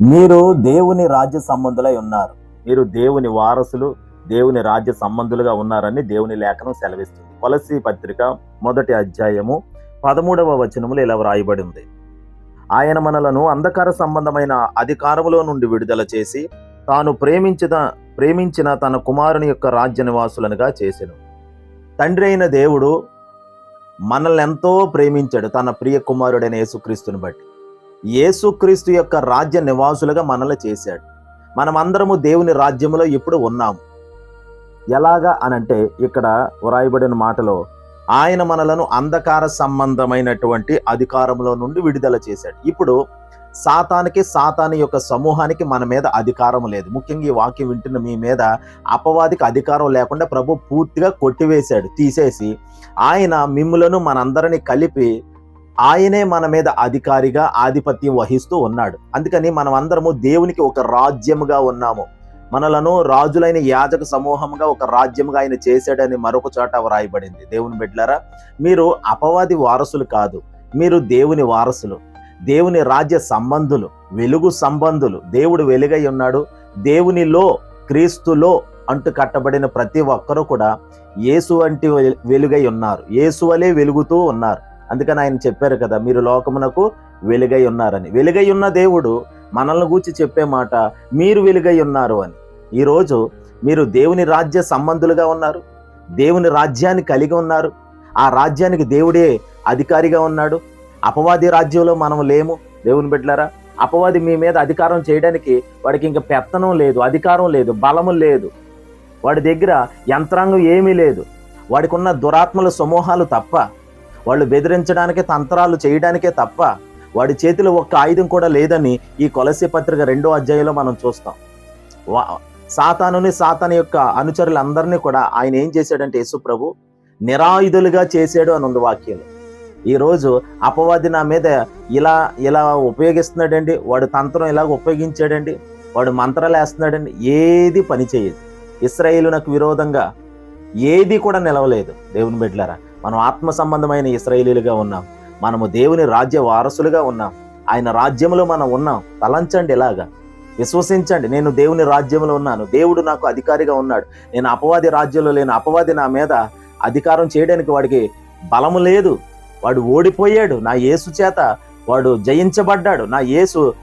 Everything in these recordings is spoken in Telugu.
మీరు దేవుని రాజ్య సంబంధులై ఉన్నారు. మీరు దేవుని వారసులు దేవుని రాజ్య సంబంధులుగా ఉన్నారని దేవుని లేఖనం సెలవిస్తుంది. తులసి పత్రిక మొదటి అధ్యాయము పదమూడవ వచనములు ఇలా వ్రాయబడి ఉంది ఆయన మనలను అంధకార సంబంధమైన అధికారములో నుండి విడుదల చేసి తాను ప్రేమించిన ప్రేమించిన తన కుమారుని యొక్క రాజ్య నివాసులనుగా చేసెను. తండ్రి అయిన దేవుడు మనల్ని ఎంతో ప్రేమించాడు. తన ప్రియ కుమారుడైన యేసుక్రీస్తుని బట్టి. యేసుక్రీస్తు యొక్క రాజ్య నివాసులుగా మనల్ని చేశాడు. మనమందరము దేవుని రాజ్యములో ఇప్పుడు ఉన్నాము. ఎలాగా అనంటే ఇక్కడ వ్రాయబడిన మాటలో ఆయన మనలను అంధకార సంబంధమైనటువంటి అధికారంలో నుండి విడుదల చేశాడు. ఇప్పుడు సాతానికి సాతాని యొక్క సమూహానికి మన మీద అధికారం లేదు. ముఖ్యంగా ఈ వాక్యం వింటున్న మీ మీద అపవాదికి అధికారం లేకుండా ప్రభు పూర్తిగా కొట్టివేశాడు తీసేసి. ఆయన మిమ్ములను మనందరినీ కలిపి ఆయనే మన మీద అధికారిగా ఆధిపత్యం వహిస్తూ ఉన్నాడు. అందుకని మనం అందరము దేవునికి ఒక రాజ్యముగా ఉన్నాము. మనలను రాజులైన యాజక సమూహంగా ఒక రాజ్యముగా ఆయన చేశాడని మరొక చోట వ్రాయబడింది. దేవుని బిడ్డలారా మీరు అపవాది వారసులు కాదు. మీరు దేవుని వారసులు. దేవుని రాజ్య సంబంధులు వెలుగు సంబంధులు. దేవుడు వెలుగై ఉన్నాడు. దేవునిలో క్రీస్తులో అంటు కట్టబడిన ప్రతి ఒక్కరూ కూడా యేసు వంటి వెలుగై ఉన్నారు. యేసు వలె వెలుగుతూ ఉన్నారు. అందుకని ఆయన చెప్పారు కదా మీరు లోకమునకు వెలుగై ఉన్నారని. వెలుగై ఉన్న దేవుడు మనల్ని గూర్చి చెప్పే మాట మీరు వెలుగై ఉన్నారు అని. ఈరోజు మీరు దేవుని రాజ్య సంబంధులుగా ఉన్నారు దేవుని రాజ్యాన్ని కలిగి ఉన్నారు. ఆ రాజ్యానికి దేవుడే అధికారిగా ఉన్నాడు. అపవాది రాజ్యంలో మనం లేము. దేవుని బిడ్డలారా అపవాది మీ మీద అధికారం చేయడానికి వాడికి ఇంకా పెత్తనం లేదు అధికారం లేదు బలము లేదు. వాడి దగ్గర యంత్రాంగం ఏమీ లేదు. వాడికి ఉన్న దురాత్మల సమూహాలు తప్ప వాళ్ళు బెదిరించడానికి తంత్రాలు చేయడానికే తప్ప వాడి చేతిలో ఒక్క ఆయుధం కూడా లేదని ఈ కొలసి పత్రిక రెండో అధ్యాయంలో మనం చూస్తాం. వా- సాతానుని సాతాను యొక్క అనుచరులందరినీ కూడా ఆయన ఏం చేశాడంటే యేసుప్రభు నిరాయుధులుగా చేశాడు అని ఉంది వాక్యంలో. ఈరోజు అపవాది నా మీద ఇలా ఇలా ఉపయోగిస్తున్నాడండి వాడు తంత్రం ఇలాగ ఉపయోగించాడండి వాడు మంత్రాలు వేస్తున్నాడండి ఏది పని చేయదు. ఇస్రాయేలునకు విరోధంగా ఏది కూడా నిలవలేదు. దేవుని బిడ్డలారా మనం ఆత్మ సంబంధమైన ఇస్రాయేలీలుగా ఉన్నాం. మనము దేవుని రాజ్య వారసులుగా ఉన్నాం. ఆయన రాజ్యంలో మనం ఉన్నాం. తలంచండి ఇలాగా. విశ్వసించండి. నేను దేవుని రాజ్యంలో ఉన్నాను. దేవుడు నాకు అధికారిగా ఉన్నాడు. నేను అపవాది రాజ్యంలో లేను అపవాది నా మీద అధికారం చేయడానికి వాడికి బలము లేదు. వాడు ఓడిపోయాడు. నా యేసు చేత వాడు జయించబడ్డాడు. నా యేసు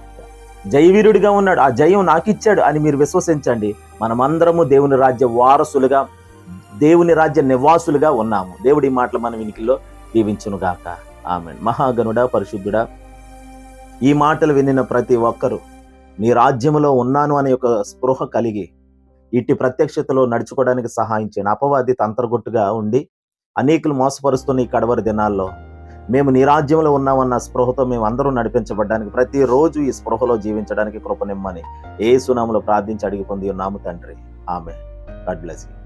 జయవీరుడిగా ఉన్నాడు. ఆ జయం నాకు ఇచ్చాడు అని మీరు విశ్వసించండి. మనమందరము దేవుని రాజ్య వారసులుగా దేవుని రాజ్య నివాసులుగా ఉన్నాము. దేవుడి మాటలు మన వినికిలో దీవించునుగాక ఆమె మహాగనుడా పరిశుద్ధుడా ఈ మాటలు వినిన ప్రతి ఒక్కరూ నీ రాజ్యములో ఉన్నాను అనే ఒక స్పృహ కలిగి ఇట్టి ప్రత్యక్షతలో నడుచుకోవడానికి సహాయించిన అపవాది తంత్రగొట్టుగా ఉండి అనేకులు మోసపరుస్తున్న ఈ కడవరి దినాల్లో మేము నీ రాజ్యంలో ఉన్నామన్న స్పృహతో మేము అందరూ నడిపించబడ్డానికి ప్రతిరోజు ఈ స్పృహలో జీవించడానికి కృపనిమ్మని ఏ సునాములో ప్రార్థించి అడిగి పొంది ఉన్నాము తండ్రి. ఆమె గాడ్ బ్లెస్ యూ.